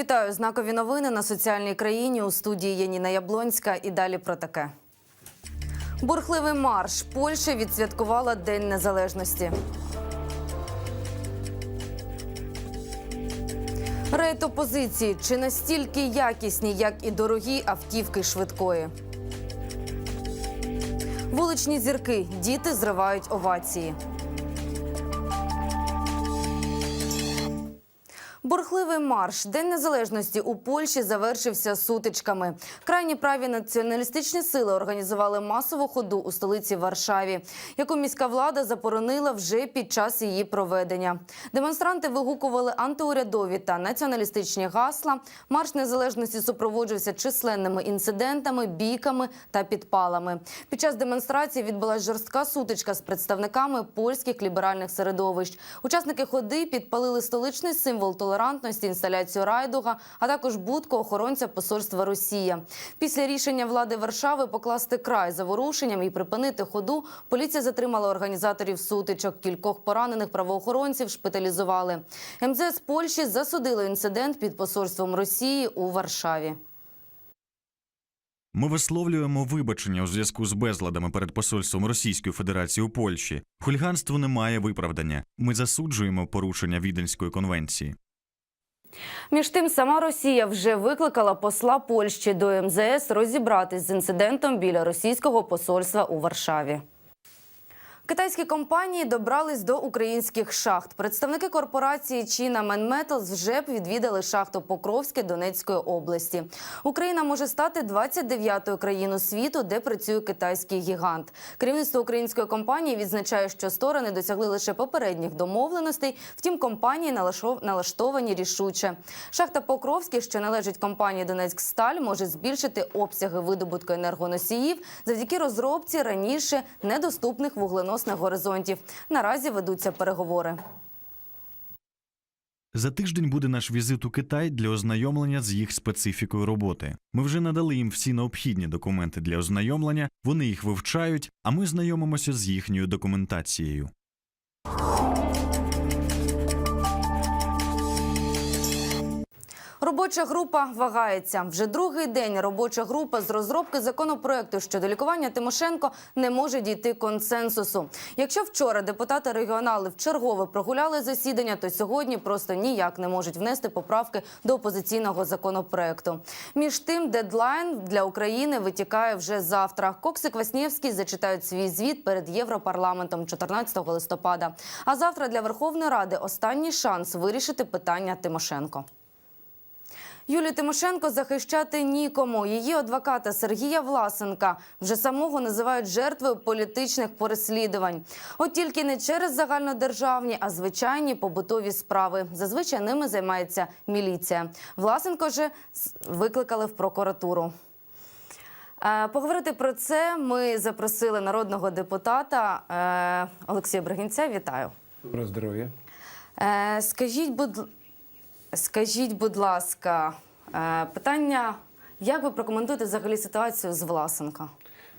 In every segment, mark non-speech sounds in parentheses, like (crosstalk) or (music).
Вітаю знакові новини на соціальній країні у студії Яніна Яблонська. І далі про таке. Бурхливий марш. Польща відсвяткувала День Незалежності. Рейд опозиції чи настільки якісні, як і дорогі автівки швидкої. Вуличні зірки. Діти зривають овації. Бурхливий марш День незалежності у Польщі завершився сутичками. Крайні праві націоналістичні сили організували масову ходу у столиці Варшаві, яку міська влада заборонила вже під час її проведення. Демонстранти вигукували антиурядові та націоналістичні гасла. Марш незалежності супроводжувався численними інцидентами, бійками та підпалами. Під час демонстрації відбулася жорстка сутичка з представниками польських ліберальних середовищ. Учасники ходи підпалили столичний символ толерантності, інсталяцію райдуга, а також будку охоронця посольства Росія. Після рішення влади Варшави покласти край заворушенням і припинити ходу. Поліція затримала організаторів сутичок. Кількох поранених правоохоронців шпиталізували. МЗС Польщі засудили інцидент під посольством Росії у Варшаві. Ми висловлюємо вибачення у зв'язку з безладами перед посольством Російської Федерації у Польщі. Хуліганство не має виправдання. Ми засуджуємо порушення Віденської конвенції. Між тим, сама Росія вже викликала посла Польщі до МЗС розібратись з інцидентом біля російського посольства у Варшаві. Китайські компанії добрались до українських шахт. Представники корпорації China Manmetals вже б відвідали шахту Покровське Донецької області. Україна може стати 29-ю країною світу, де працює китайський гігант. Керівництво української компанії відзначає, що сторони досягли лише попередніх домовленостей. Втім, компанії налаштовані рішуче. Шахта Покровське, що належить компанії Донецьксталь, може збільшити обсяги видобутку енергоносіїв завдяки розробці раніше недоступних вугленосних горизонтів. Наразі ведуться переговори. За тиждень буде наш візит у Китай для ознайомлення з їх специфікою роботи. Ми вже надали їм всі необхідні документи для ознайомлення. Вони їх вивчають, а ми знайомимося з їхньою документацією. Робоча група вагається. Вже другий день робоча група з розробки законопроекту щодо лікування Тимошенко не може дійти консенсусу. Якщо вчора депутати регіонали вчергове прогуляли засідання, то сьогодні просто ніяк не можуть внести поправки до опозиційного законопроекту. Між тим, дедлайн для України витікає вже завтра. Коксик Васнєвський зачитають свій звіт перед Європарламентом 14 листопада. А завтра для Верховної Ради останній шанс вирішити питання Тимошенко. Юлію Тимошенко захищати нікому. Її адвоката Сергія Власенка вже самого називають жертвою політичних переслідувань. От тільки не через загальнодержавні, а звичайні побутові справи. Зазвичай ними займається міліція. Власенко же викликали в прокуратуру. Е, Поговорити про це ми запросили народного депутата е, Олексія Бригінця. Вітаю. Доброго здоров'я. Е, Скажіть, будь, скажіть, будь ласка, е, питання, як ви прокоментуєте взагалі ситуацію з Власенка?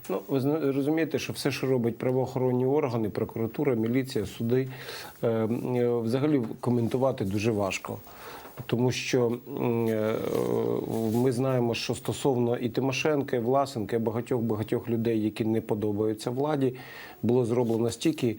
Ну, ви розумієте, що все, що робить правоохоронні органи, прокуратура, міліція, суди, е, е, взагалі коментувати дуже важко. Тому що ми знаємо, що стосовно і Тимошенка, і Власенка, і багатьох багатьох людей, які не подобаються владі, було зроблено стільки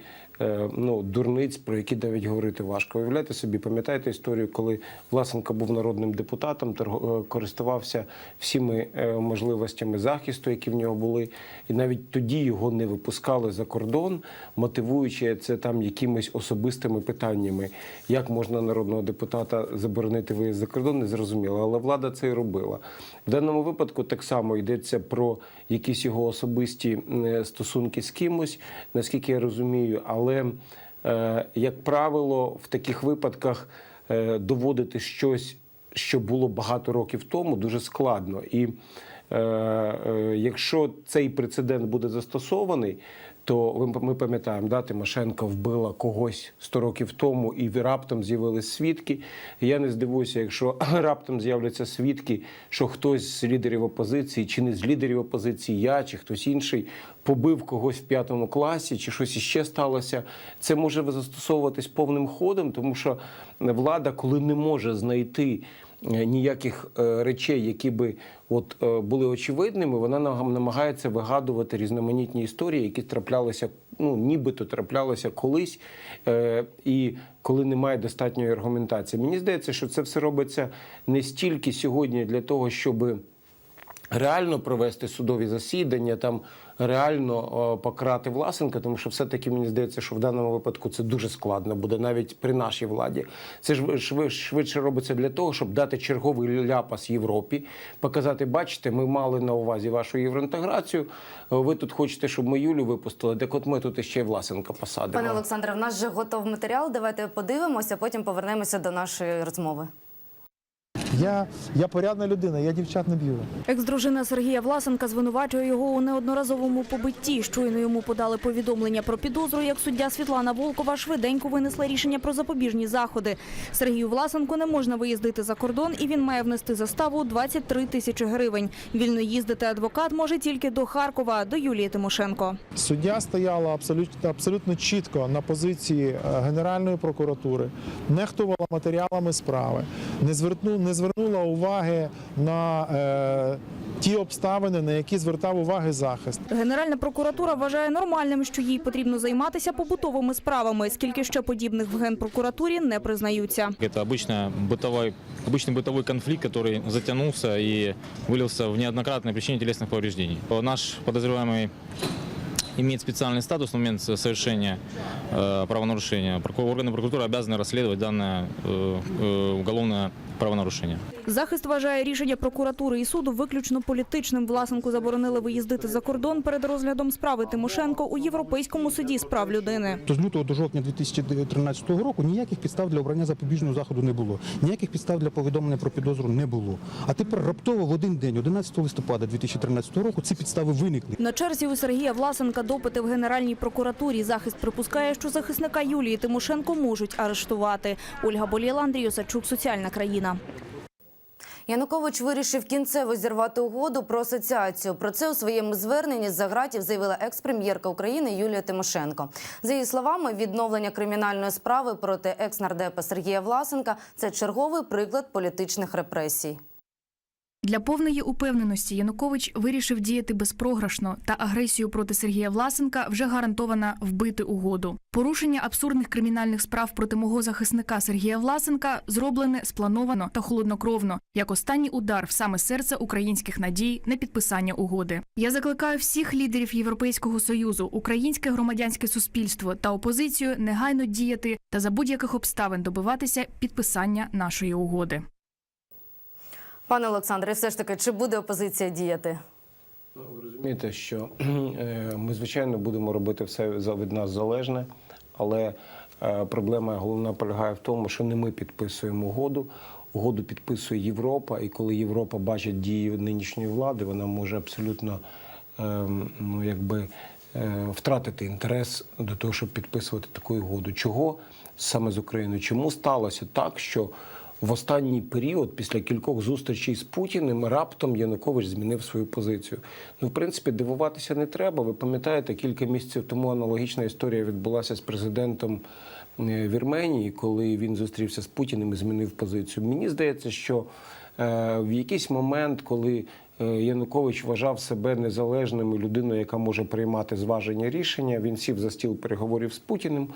ну, дурниць, про які навіть говорити важко. Уявляєте собі, пам'ятаєте історію, коли Власенко був народним депутатом, е, користувався всіми е, можливостями захисту, які в нього були, і навіть тоді його не випускали за кордон, мотивуючи це там якимись особистими питаннями. Як можна народного депутата заборонити виїзд за кордон, не зрозуміло, але влада це і робила. В даному випадку так само йдеться про якісь його особисті е, стосунки з кимось, наскільки я розумію, але е, як правило, в таких випадках е, доводити щось, що було багато років тому, дуже складно. І е, якщо цей прецедент буде застосований, то ми пам'ятаємо, да, Тимошенко вбила когось 100 років тому, і раптом з'явились свідки. Я не здивуюся, якщо (clears throat) раптом з'являться свідки, що хтось з лідерів опозиції, чи не з лідерів опозиції, я чи хтось інший побив когось в п'ятому класі, чи щось іще сталося. Це може застосовуватись повним ходом, тому що влада, коли не може знайти ніяких е, речей, які би от е, були очевидними, вона нам- намагається вигадувати різноманітні історії, які траплялися, ну нібито траплялися колись, е, і коли немає достатньої аргументації. Мені здається, що це все робиться не стільки сьогодні для того, щоби реально провести судові засідання, там реально о, покарати Власенка, тому що все-таки мені здається, що в даному випадку це дуже складно буде навіть при нашій владі. Це ж шви- швидше робиться для того, щоб дати черговий ляпас Європі, показати, бачите, ми мали на увазі вашу євроінтеграцію. Ви тут хочете, щоб ми Юлю випустили. Так от ми тут ще й Власенка посадимо. Пане Олександре, в нас вже готов матеріал. Давайте подивимося, потім повернемося до нашої розмови. Я, я порядна людина, я дівчат не б'ю. Екс-дружина Сергія Власенка звинувачує його у неодноразовому побитті. Щойно йому подали повідомлення про підозру, як суддя Світлана Волкова швиденько винесла рішення про запобіжні заходи. Сергію Власенку не можна виїздити за кордон, і він має внести заставу 23 тисячі гривень. Вільно їздити адвокат може тільки до Харкова, до Юлії Тимошенко. Суддя стояла абсолютно, абсолютно чітко на позиції е, Генеральної прокуратури, нехтувала матеріалами справи, не, зверну, не звернула уваги на е, ті обставини, на які звертав уваги захист. Генеральна прокуратура вважає нормальним, що їй потрібно займатися побутовими справами, скільки ще подібних в генпрокуратурі не признаються. Это обычно бытовой, обычный бытовой конфликт, который затянулся и вылился в неоднократное причине телесных повреждений. Наш подозреваемый имеет специальный статус в момент совершения э, правонарушения. Проку- Органы прокуратуры обязаны расследовать данное э, э, уголовное правонарушение. Захист вважає рішення прокуратури і суду виключно політичним. Власенку заборонили виїздити за кордон перед розглядом справи Тимошенко у Європейському суді з прав людини. То з лютого до жовтня 2013 року ніяких підстав для обрання запобіжного заходу не було. Ніяких підстав для повідомлення про підозру не було. А тепер раптово в один день, 11 листопада 2013 року, ці підстави виникли. На черзі у Сергія Власенка допити в Генеральній прокуратурі. Захист припускає, що захисника Юлії Тимошенко можуть арештувати. Ольга Болєла, Андрій Осадчук, Соціальна країна. Янукович вирішив кінцево зірвати угоду про асоціацію. Про це у своєму зверненні з загратів заявила екс-прем'єрка України Юлія Тимошенко. За її словами, відновлення кримінальної справи проти екс-нардепа Сергія Власенка це черговий приклад політичних репресій. Для повної упевненості Янукович вирішив діяти безпрограшно, та агресію проти Сергія Власенка вже гарантована вбити угоду. Порушення абсурдних кримінальних справ проти мого захисника Сергія Власенка зроблене сплановано та холоднокровно, як останній удар в саме серце українських надій на підписання угоди. Я закликаю всіх лідерів Європейського союзу, українське громадянське суспільство та опозицію негайно діяти та за будь-яких обставин добиватися підписання нашої угоди. Пане Олександре, все ж таки, чи буде опозиція діяти? Ви розумієте, що (clears throat) е, ми, звичайно, будемо робити все від нас залежне, але е, проблема головна полягає в тому, що не ми підписуємо угоду. Угоду підписує Європа, і коли Європа бачить дії нинішньої влади, вона може абсолютно е, ну, якби, втратити інтерес до того, щоб підписувати таку угоду. Чого саме з Україною? Чому сталося так, що в останній період, після кількох зустрічей з Путіним, раптом Янукович змінив свою позицію. Ну, в принципі, дивуватися не треба. Ви пам'ятаєте, кілька місяців тому аналогічна історія відбулася з президентом е, Вірменії, коли він зустрівся з Путіним і змінив позицію. Мені здається, що е, в якийсь момент, коли Янукович вважав себе незалежним людиною, яка може приймати зважені рішення. Він сів за стіл переговорів з Путіним.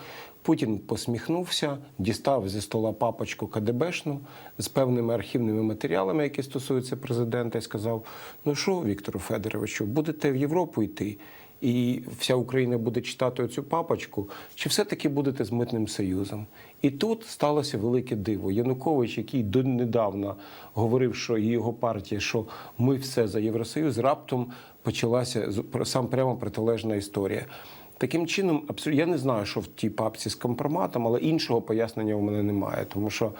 Путін посміхнувся, дістав зі стола папочку КДБшну з певними архівними матеріалами, які стосуються президента, і сказав: Ну що, Віктору Федоровичу, будете в Європу йти? І вся Україна буде читати оцю папочку, чи все-таки будете з митним союзом? І тут сталося велике диво. Янукович, який донедавна говорив, що і його партія, що ми все за Євросоюз, раптом почалася сам прямо протилежна історія. Таким чином, абсолютно я не знаю, що в тій папці з компроматом, але іншого пояснення у мене немає, тому що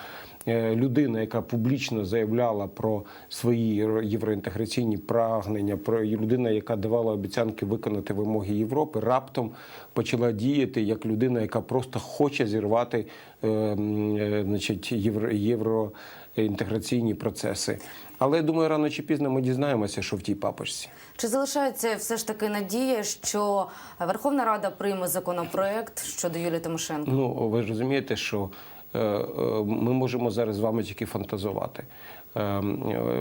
е, людина, яка публічно заявляла про свої євроінтеграційні прагнення, про людина, яка давала обіцянки виконати вимоги Європи, раптом почала діяти як людина, яка просто хоче зірвати е, е, значить, євро, євроінтеграційні процеси. Але я думаю, рано чи пізно ми дізнаємося, що в тій папочці. Чи залишається все ж таки надія, що Верховна Рада прийме законопроект щодо Юлії Тимошенко? Ну, ви ж розумієте, що е, е, ми можемо зараз з вами тільки фантазувати. Е,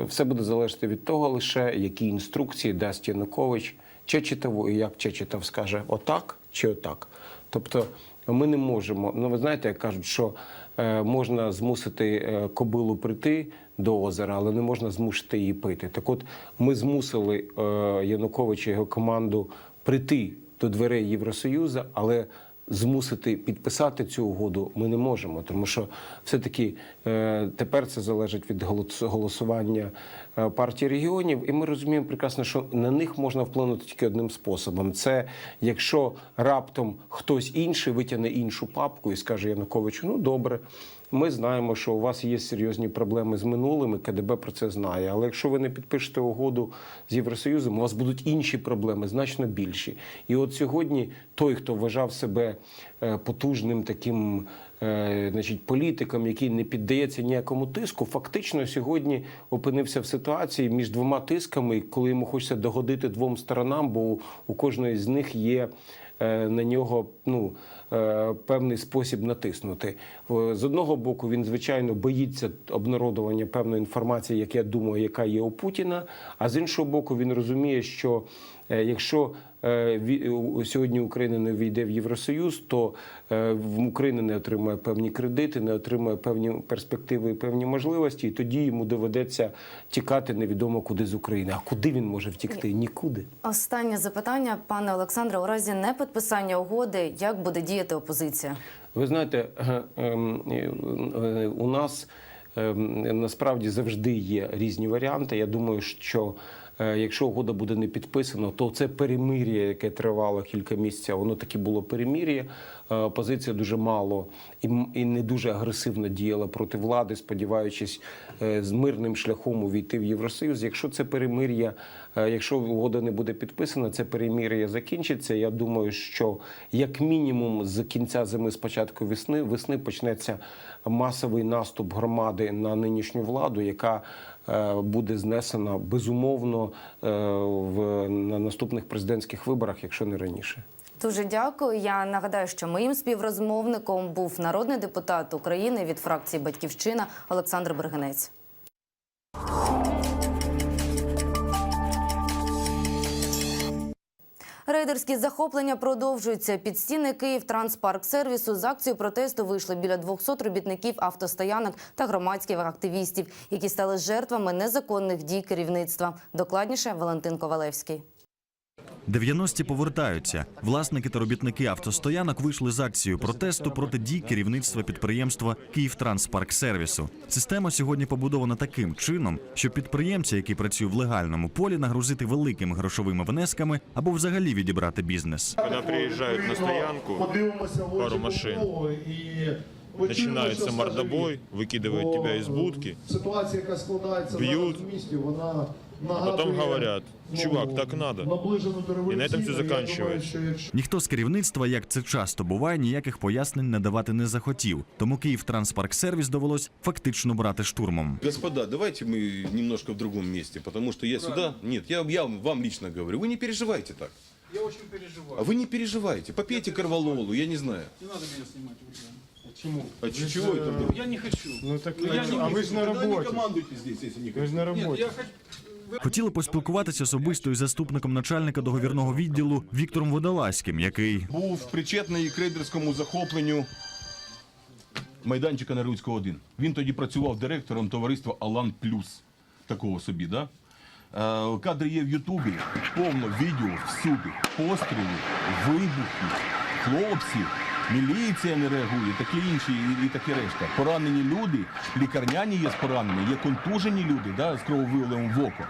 Все буде залежати від того лише, які інструкції дасть Янукович Чечетову, і як Чечетов скаже отак чи отак. Тобто ми не можемо. Ну, ви знаєте, як кажуть, що можна змусити е, кобилу прийти до озера, але не можна змусити її пити. Так от ми змусили е, Януковича і його команду прийти до дверей Євросоюзу, але змусити підписати цю угоду ми не можемо, тому що все-таки е, тепер це залежить від голосування е, партії регіонів, і ми розуміємо прекрасно, що на них можна вплинути тільки одним способом: це якщо раптом хтось інший витягне іншу папку і скаже Януковичу, ну добре. Ми знаємо, що у вас є серйозні проблеми з минулим, і КДБ про це знає. Але якщо ви не підпишете угоду з Євросоюзом, у вас будуть інші проблеми, значно більші. І от сьогодні той, хто вважав себе е, потужним таким е, значить, політиком, який не піддається ніякому тиску, фактично сьогодні опинився в ситуації між двома тисками, коли йому хочеться догодити двом сторонам, бо у, кожної з них є на нього ну, е, певний спосіб натиснути. З одного боку, він звичайно боїться обнародування певної інформації, як я думаю, яка є у Путіна. А з іншого боку, він розуміє, що е, якщо е, ві- у- сьогодні Україна не війде в Євросоюз, то е, Україна не отримає певні кредити, не отримає певні перспективи і певні можливості, і тоді йому доведеться тікати невідомо куди з України. А куди він може втікти? Нікуди. Останнє запитання, пане Олександре. У разі непідписання угоди, як буде діяти опозиція? Ви знаєте, е, ем, е, у нас ем, насправді завжди є різні варіанти. Я думаю, що е, якщо угода буде не підписана, то це перемир'я, яке тривало кілька місяців, воно таки було перемир'я. Е, Опозиція дуже мало і не дуже агресивно діяла проти влади, сподіваючись е, з мирним шляхом увійти в Євросоюз. Якщо це перемир'я, е, якщо угода не буде підписана, це перемир'я закінчиться. Я думаю, що як мінімум з кінця зими, з початку весни, весни почнеться масовий наступ громади на нинішню владу, яка е, буде знесена безумовно е, в на наступних президентських виборах, якщо не раніше. Дуже дякую. Я нагадаю, що моїм співрозмовником був народний депутат України від фракції Батьківщина Олександр Бергенець. Рейдерські захоплення продовжуються. Під стіни Київ Транспарк-сервісу з акцією протесту вийшли біля 200 робітників автостоянок та громадських активістів, які стали жертвами незаконних дій керівництва. Докладніше Валентин Ковалевський. 90-ті повертаються. Власники та робітники автостоянок вийшли з акцією протесту проти дій керівництва підприємства «Київтранспарксервісу». Система сьогодні побудована таким чином, що підприємця, який працює в легальному полі, нагрузити великими грошовими внесками або взагалі відібрати бізнес. Когда приезжают на стоянку, пару машин, начинается мордобой, выкидывают тебя из будки, складається Б'ють. зараз в місті, вона а потом нагадує, говорят, чувак, так надо. наближену до І на этом все революційну. Я думаю, заканчивается. що якщо Ніхто з керівництва, як це часто буває, ніяких пояснень надавати не захотів. Тому «Київтранспарксервіс» довелось фактично брати штурмом. Господа, давайте мы немножко в другом месте, потому что я сюда... Нет, я, я вам лично говорю, вы не переживайте так. я очень переживаю. А вы не переживайте, попейте корвалолу, я не знаю. Не надо меня снимать, Чому? А чего это было? Я не хочу. Ну так я не а ви ж на Тогда не роботі. командуйте здесь, если не Ви ж на роботі. Я хочу. Хотіли поспілкуватися особисто із заступником начальника договірного відділу Віктором Водолазьким, який Був причетний к рейдерському захопленню майданчика Наруцького 1. Він тоді працював директором товариства Алан Плюс. Такого собі, да? Е, Кадри є в Ютубі, повно відео всюди, постріли, вибухи, хлопці, міліція не реагує, такі інші і, і таке решта. Поранені люди, лікарняні є з поранені, є контужені люди да, з крововиливом в око.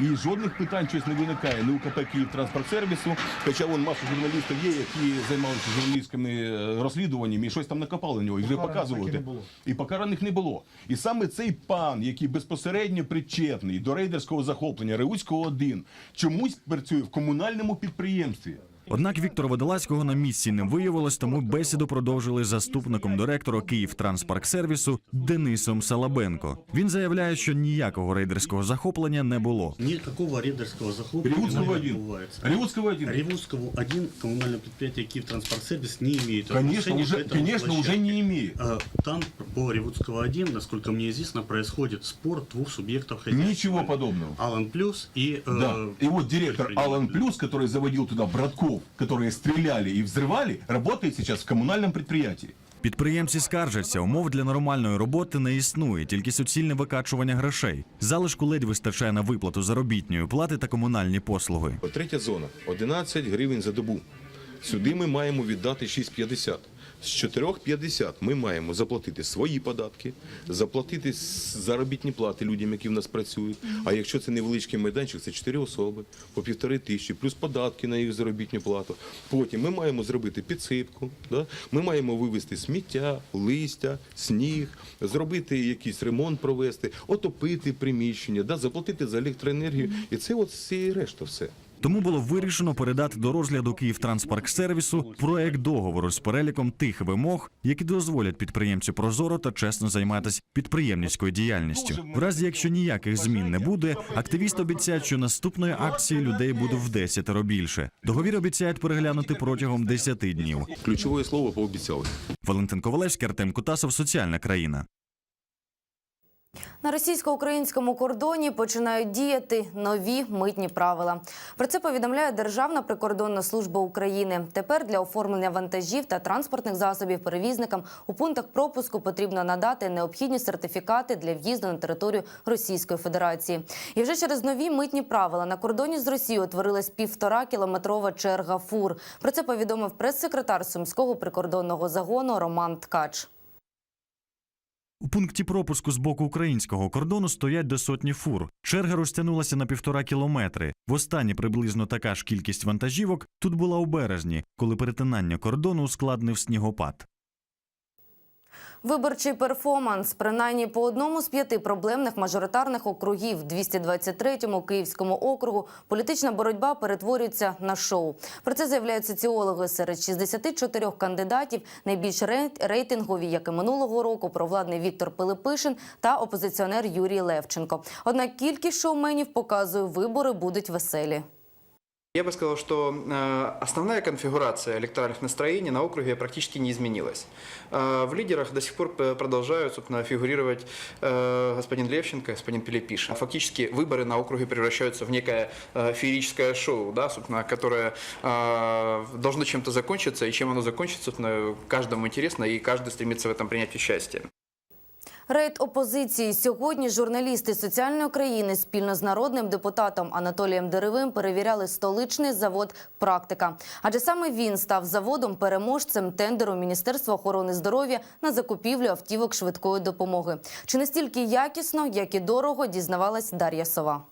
І жодних питань щось не виникає ні у КП «Київтранспортсервісу», хоча вон маса журналістів є, які займалися журналістськими е, розслідуваннями і щось там накопали нього, і вже показувати. І покараних не було. І саме цей пан, який безпосередньо причетний до рейдерського захоплення Реуцького 1, чомусь працює в комунальному підприємстві. Однак Віктора Водолазького на місці не виявилось, тому бесіду продовжили з заступником директора Київтранспарксервісу Денисом Салабенко. Він заявляє, що ніякого рейдерського захоплення не було. Никакого рейдерского захопления Ревудского не один. отбывается. Ревудского один. Ревудского один коммунальное предприятие Киевтранспортсервис не имеет Конечно, отношения уже, к этому конечно, уже площадке. не имеет. А, Там по Ревудского 1, насколько мне известно, происходит спор двух субъектов хозяйства. Ничего подобного. Алан Плюс и... э, Да. И вот директор предприниматель. Алан Плюс, который заводил туда братков, которые стреляли и взрывали, работает сейчас в коммунальном предприятии. Підприємці скаржаться, умов для нормальної роботи не існує, тільки суцільне викачування грошей. Залишку ледь вистачає на виплату заробітної плати та комунальні послуги. Третя зона 11 гривень за добу. Сюди ми маємо віддати 6,50. З 4,50 ми маємо заплатити свої податки, заплатити заробітні плати людям, які в нас працюють. А якщо це невеличкий майданчик, це 4 особи по півтори тисячі, плюс податки на їх заробітну плату. Потім ми маємо зробити підсипку, да? ми маємо вивезти сміття, листя, сніг, зробити якийсь ремонт провести, отопити приміщення, да? заплатити за електроенергію. І це от все решта все. Тому було вирішено передати до розгляду Київтранспарксервісу проект договору з переліком тих вимог, які дозволять підприємцю прозоро та чесно займатися підприємницькою діяльністю. В разі, якщо ніяких змін не буде, активісти обіцяють, що наступної акції людей буде в десятеро більше. Договір обіцяють переглянути протягом 10 днів. Ключове слово пообіцяли. Валентин Ковалевський, Артем Кутасов, Соціальна країна. На російсько-українському кордоні починають діяти нові митні правила. Про це повідомляє Державна прикордонна служба України. Тепер для оформлення вантажів та транспортних засобів перевізникам у пунктах пропуску потрібно надати необхідні сертифікати для в'їзду на територію Російської Федерації. І вже через нові митні правила на кордоні з Росією утворилась півтора кілометрова черга фур. Про це повідомив прес-секретар сумського прикордонного загону Роман Ткач. У пункті пропуску з боку українського кордону стоять до сотні фур. Черга розтягнулася на півтора кілометри. Востаннє приблизно така ж кількість вантажівок тут була у березні, коли перетинання кордону ускладнив снігопад. Виборчий перформанс, принаймні по одному з п'яти проблемних мажоритарних округів в 223-му Київському округу, політична боротьба перетворюється на шоу. Про це заявляють соціологи серед 64 кандидатів. Найбільш рейтингові, як і минулого року, провладний Віктор Пилипишин та опозиціонер Юрій Левченко. Однак кількість шоуменів показує, вибори будуть веселі. Я бы сказал, что э, основная конфигурация электоральных настроений на округе практически не изменилась. Э, в лидерах до сих пор п- продолжают собственно, фигурировать э, господин Левченко, господин Пилипишин. Фактически выборы на округе превращаются в некое э, феерическое шоу, да, собственно, которое э, должно чем-то закончиться, и чем оно закончится, собственно, каждому интересно, и каждый стремится в этом принять участие. Рейд опозиції сьогодні журналісти соціальної країни спільно з народним депутатом Анатолієм Деревим перевіряли столичний завод Практика. Адже саме він став заводом переможцем тендеру Міністерства охорони здоров'я на закупівлю автівок швидкої допомоги. Чи настільки якісно, як і дорого, дізнавалась Дар'я Сова.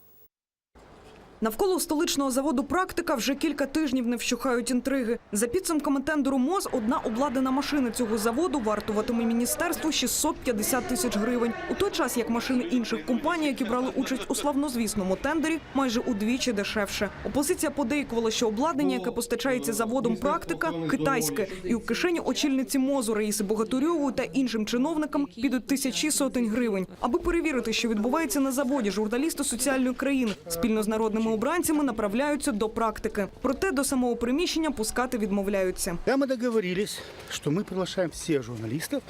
Навколо столичного заводу «Практика» вже кілька тижнів не вщухають інтриги. За підсумками тендеру МОЗ, одна обладнана машина цього заводу вартуватиме міністерству 650 тисяч гривень. У той час, як машини інших компаній, які брали участь у славнозвісному тендері, майже удвічі дешевше. Опозиція подейкувала, що обладнання, яке постачається заводом «Практика», китайське. І у кишені очільниці МОЗу Раїси Богатурьової та іншим чиновникам підуть тисячі сотень гривень. Аби перевірити, що відбувається на заводі, журналісти соціальної країни спільно з народними обранцями направляються до практики. Проте до самого приміщення пускати відмовляються. Да, мы договорились, что мы приглашаем всех журналистов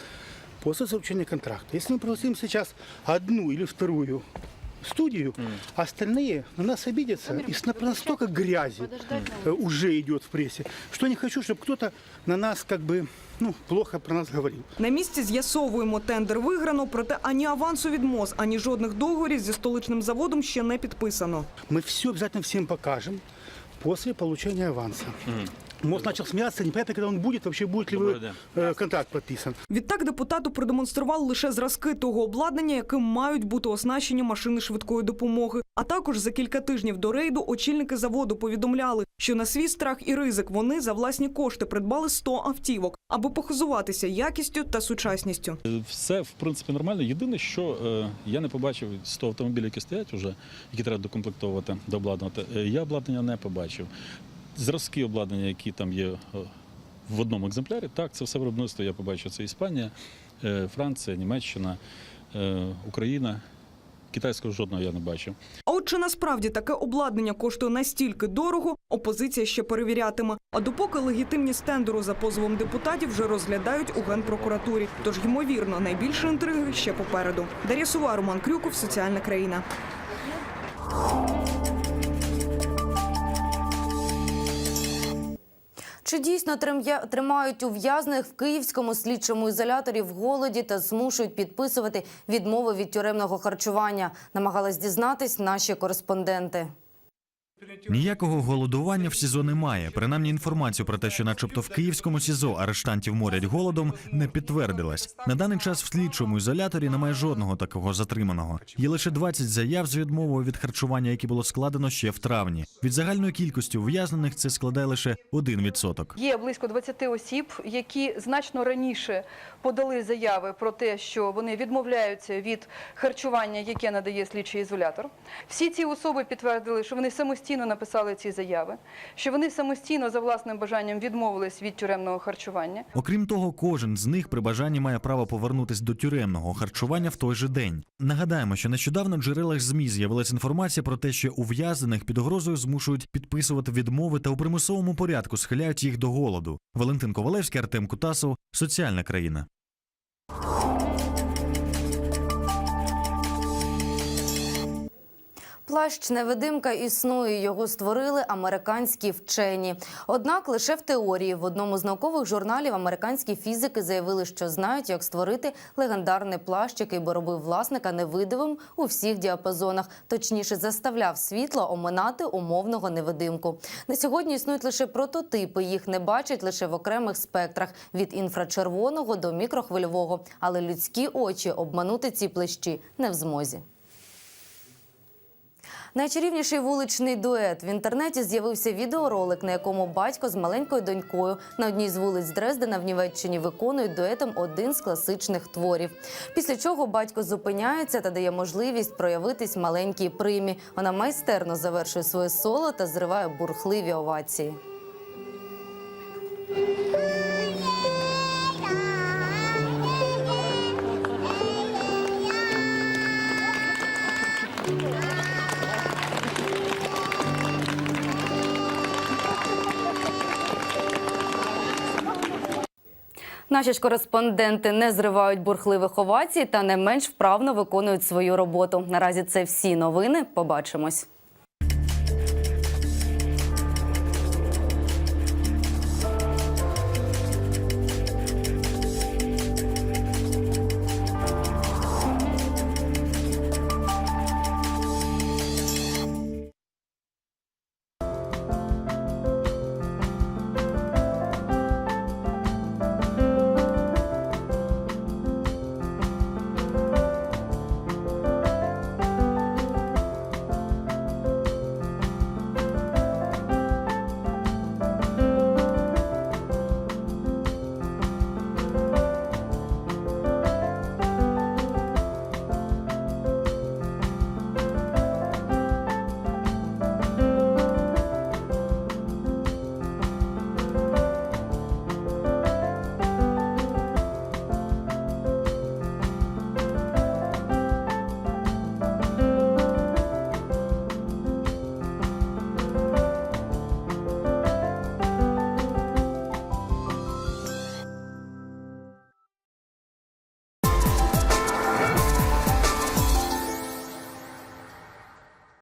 после заключения контракта. Если мы пригласим сейчас одну или вторую студию, остальные на нас обидятся. И с- настолько грязи э, уже идет в прессе, что не хочу, чтобы кто-то на нас как бы ну, плохо про нас говорив. На місці з'ясовуємо тендер виграно, проте ані авансу від МОЗ, ані жодних договорів зі столичним заводом ще не підписано. Ми все обязательно покажемо покажем после получения аванса. МОЗ начал смеяться, непонятно, когда он будет, вообще будет ли вы, э, контракт подписан. Відтак депутату продемонстрували лише зразки того обладнання, яким мають бути оснащені машини швидкої допомоги. А також за кілька тижнів до рейду очільники заводу повідомляли, що на свій страх і ризик вони за власні кошти придбали 100 автівок, аби похизуватися якістю та сучасністю. Все в принципі нормально. Єдине, що е, я не побачив 100 автомобілів, які стоять вже, які треба докомплектовувати, дообладнати. Е, я обладнання не побачив. Зразки обладнання, які там є е, в одному екземплярі, так, це все виробництво, я побачив, це Іспанія, е, Франція, Німеччина, е, Україна. Китайського жодного я не бачив. А от чи насправді таке обладнання коштує настільки дорого, опозиція ще перевірятиме. А допоки легітимність тендеру за позовом депутатів вже розглядають у генпрокуратурі. Тож, ймовірно, найбільше інтриги ще попереду. Дар'я Сува, Роман Крюков, Соціальна країна. Чи дійсно тримають ув'язних в київському слідчому ізоляторі в голоді та змушують підписувати відмови від тюремного харчування? Намагались дізнатись наші кореспонденти. Ніякого голодування в СІЗО немає. Принаймні інформацію про те, що, начебто, в київському СІЗО арештантів морять голодом, не підтвердилась. На даний час в слідчому ізоляторі немає жодного такого затриманого. Є лише 20 заяв з відмовою від харчування, які було складено ще в травні. Від загальної кількості ув'язнених це складає лише 1%. Є близько 20 осіб, які значно раніше подали заяви про те, що вони відмовляються від харчування, яке надає слідчий ізолятор. Всі ці особи підтвердили, що вони самостійно написали ці заяви, що вони самостійно за власним бажанням відмовились від тюремного харчування. Окрім того, кожен з них при бажанні має право повернутись до тюремного харчування в той же день. Нагадаємо, що нещодавно в джерелах ЗМІ з'явилася інформація про те, що ув'язнених під угрозою змушують підписувати відмови та у примусовому порядку схиляють їх до голоду. Валентин Ковалевський, Артем Кутасов, Соціальна країна. Плащ невидимка існує. Його створили американські вчені. Однак лише в теорії в одному з наукових журналів американські фізики заявили, що знають, як створити легендарний плащ, який би робив власника невидимим у всіх діапазонах. Точніше, заставляв світло оминати умовного невидимку. На сьогодні існують лише прототипи. Їх не бачать лише в окремих спектрах від інфрачервоного до мікрохвильового. Але людські очі обманути ці плещі не в змозі. Найчарівніший вуличний дует в інтернеті з'явився відеоролик, на якому батько з маленькою донькою на одній з вулиць Дрездена в Німеччині виконують дуетом один з класичних творів. Після чого батько зупиняється та дає можливість проявитись маленькій примі. Вона майстерно завершує своє соло та зриває бурхливі овації. Наші ж кореспонденти не зривають бурхливих овацій та не менш вправно виконують свою роботу. Наразі це всі новини. Побачимось.